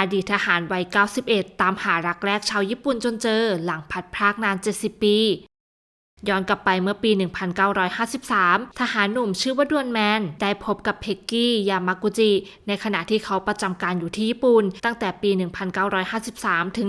อดีตทหารวัย 91 ตามหารักแรกชาวญี่ปุ่นจนเจอ หลังพัดพรากนาน 70 ปี ย้อนกลับไปเมื่อปี 1953 ทหารหนุ่มชื่อว่าดวนแมน ได้พบกับเพกกี้ ยามากุจิ ในขณะที่เขาประจำการอยู่ที่ญี่ปุ่น ตั้งแต่ปี 1953 ถึง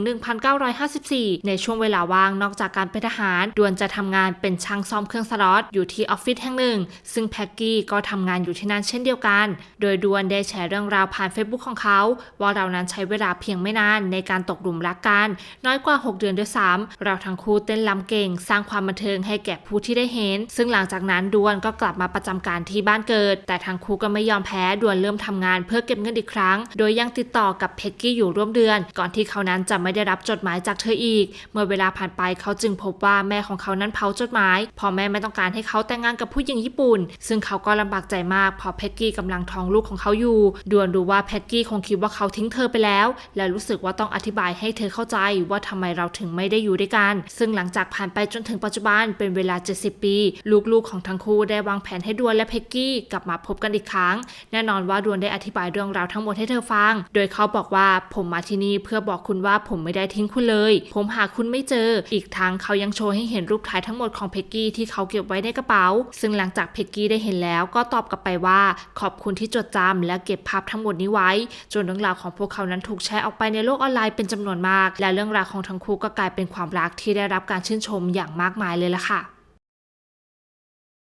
1954 ในช่วงเวลาว่างนอกจากการเป็นทหาร ดวนจะทำงานเป็นช่างซ่อมเครื่องสล็อตอยู่ที่ออฟฟิศแห่งหนึ่ง ซึ่งแพ็กกี้ก็ทำงานอยู่ที่นั่นเช่นเดียวกัน โดยดวนได้แชร์เรื่องราวผ่าน Facebook ของเขา ว่าเรานั้นใช้เวลาเพียงไม่นานในการตกหลุมรักกัน น้อยกว่า 6 เดือนด้วยซ้ำเราทั้งคู่เต้นลำเก่ง สร้างความบันเทิงให้แก่ผู้ที่ได้เห็น ซึ่งหลังจากนั้นดวนก็กลับมาประจำการที่บ้านเกิด แต่ทั้งคู่ก็ไม่ยอมแพ้ดวนเริ่มทำงานเพื่อเก็บเงินอีกครั้ง โดยยังติดต่อกับเพกกี้อยู่ร่วมเดือน ก่อนที่เขานั้นจะไม่ได้รับจดหมายจากเธออีก เมื่อเวลาผ่านไปเขาจึงพบว่าแม่ของเขานั้นเผาจดหมายเพอแม่ไม่ต้องการให้เขาแต่งงานกับผู้หญิงญี่ปุ่น ซึ่งเขาก็ลำบากใจมากเพราะเพกกี้กำลังท้องลูกของเขาอยู่ดวนรู้ว่าเพกกี้คงคิดว่าเขาทิ้งเธอไปแล้ว และรู้สึกว่าต้องอธิบายให้เธอเข้าใจว่าทำไมเราถึงไม่ได้อยู่ด้วยกัน ซึ่งหลังจากผ่านไปจนถึงปัจจุบันเป็นเวลา 70 ปี ลูกๆของทั้งคู่ได้วางแผนให้ดวนและเพ็กกี้กลับมาพบกันอีกครั้ง แน่นอนว่าดวนได้อธิบายเรื่องราวทั้งหมดให้เธอฟัง โดยเขาบอกว่าผมมาที่นี่เพื่อบอกคุณว่าผมไม่ได้ทิ้งคุณเลย ผมหาคุณไม่เจอ อีกทั้งเขายังโชว์ให้เห็นรูปถ่ายทั้งหมดของเพ็กกี้ที่เขาเก็บไว้ในกระเป๋า ซึ่งหลังจากเพ็กกี้ได้เห็นแล้วก็ตอบกลับไปว่า ขอบคุณที่จดจำและเก็บภาพทั้งหมดนี้ไว้ จนเรื่องราวของพวกเขานั้นถูกแชร์ออกไปในโลกออนไลน์เป็นจำนวนมาก และเรื่องราวของทั้งคู่ก็กลายเป็นความรักที่ได้รับการชื่นชมอย่างมากมายเลยล่ะค่ะ